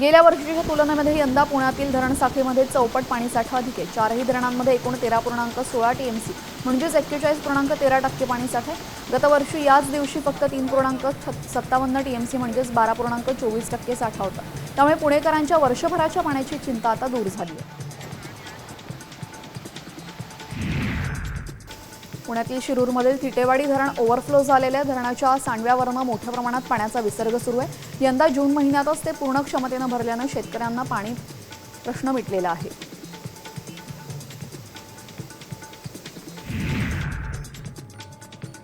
गेल्या वर्षीच्या तुलनेमध्ये यंदा पुण्यातील धरण साखळीमध्ये चौपट पाणीसाठा अधिक आहे. चारही धरणांमध्ये एकूण तेरा पूर्णांक सोळा टी एम सी म्हणजेच एक्केचाळीस पूर्णांक तेरा टक्के पाणीसाठा आहे. गतवर्षी याच दिवशी फक्त तीन पूर्णांक छत- सत्तावन्न सी म्हणजेच बारा पूर्णांक चोवीस टक्के साठा होता. त्यामुळे पुणेकरांच्या वर्षभराच्या पाण्याची चिंता आता दूर झाली आहे. पुण्यातील शिरूरमधील थिटेवाडी धरण ओव्हरफ्लो झालेल्या धरणाच्या सांडव्यावरनं मोठ्या प्रमाणात पाण्याचा विसर्ग सुरू आहे. यंदा जून महिन्यातच ते पूर्ण क्षमतेनं भरल्यानं शेतकऱ्यांना पाणी प्रश्न मिटलेला आहे.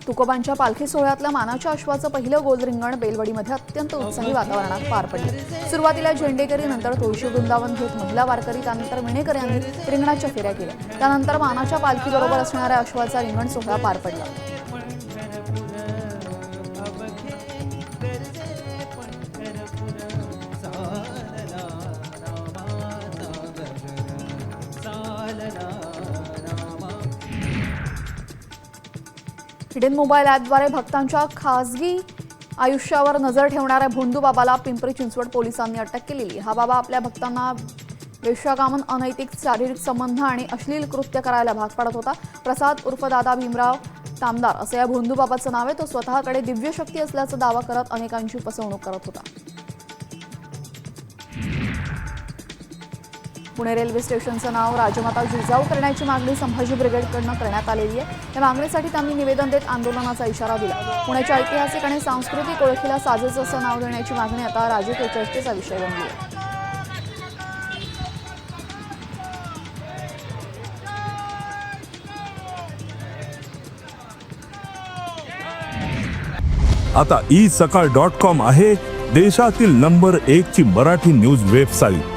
तुकोबांच्या पालखी सोहळ्यातलं मानाच्या अश्वाचं पहिलं गोल रिंगण बेलवडीमध्ये अत्यंत उत्साही वातावरणात पार पडलं. सुरुवातीला झेंडेकरी नंतर तुळशी वृंदावन घेत महिला वारकरी त्यानंतर विणेकर यांनी रिंगणाच्या फेऱ्या केल्या. त्यानंतर मानाच्या पालखीबरोबर असणाऱ्या अश्वाचा रिंगण सोहळा पार पडला. हिडन मोबाईल ॲपद्वारे भक्तांच्या खासगी आयुष्यावर नजर ठेवणाऱ्या भोंदू बाबाला पिंपरी चिंचवड पोलिसांनी अटक केलेली. हा बाबा आपल्या भक्तांना वेश्याकामन अनैतिक शारीरिक संबंध आणि अश्लील कृत्य करायला भाग पाडत होता. प्रसाद उर्फ दादा भीमराव तामदार असं या भोंदू बाबाचं नाव आहे. तो स्वतःकडे दिव्य शक्ती असल्याचा दावा करत अनेकांची फसवणूक करत होता. पुणे रेल्वे स्टेशनचं नाव राजमाता जिजाऊ करण्याची मागणी संभाजी ब्रिगेडकडनं करण्यात आलेली आहे. या मागणीसाठी त्यांनी निवेदन देत आंदोलनाचा इशारा दिला. पुण्याच्या ऐतिहासिक आणि सांस्कृतिक ओळखीला साजेच असं नाव देण्याची मागणी आता राजकीय चर्चेचा विषय बनली आहे. आता ई सकाळ डॉट कॉम आहे देशातील नंबर एक ची मराठी न्यूज वेबसाईट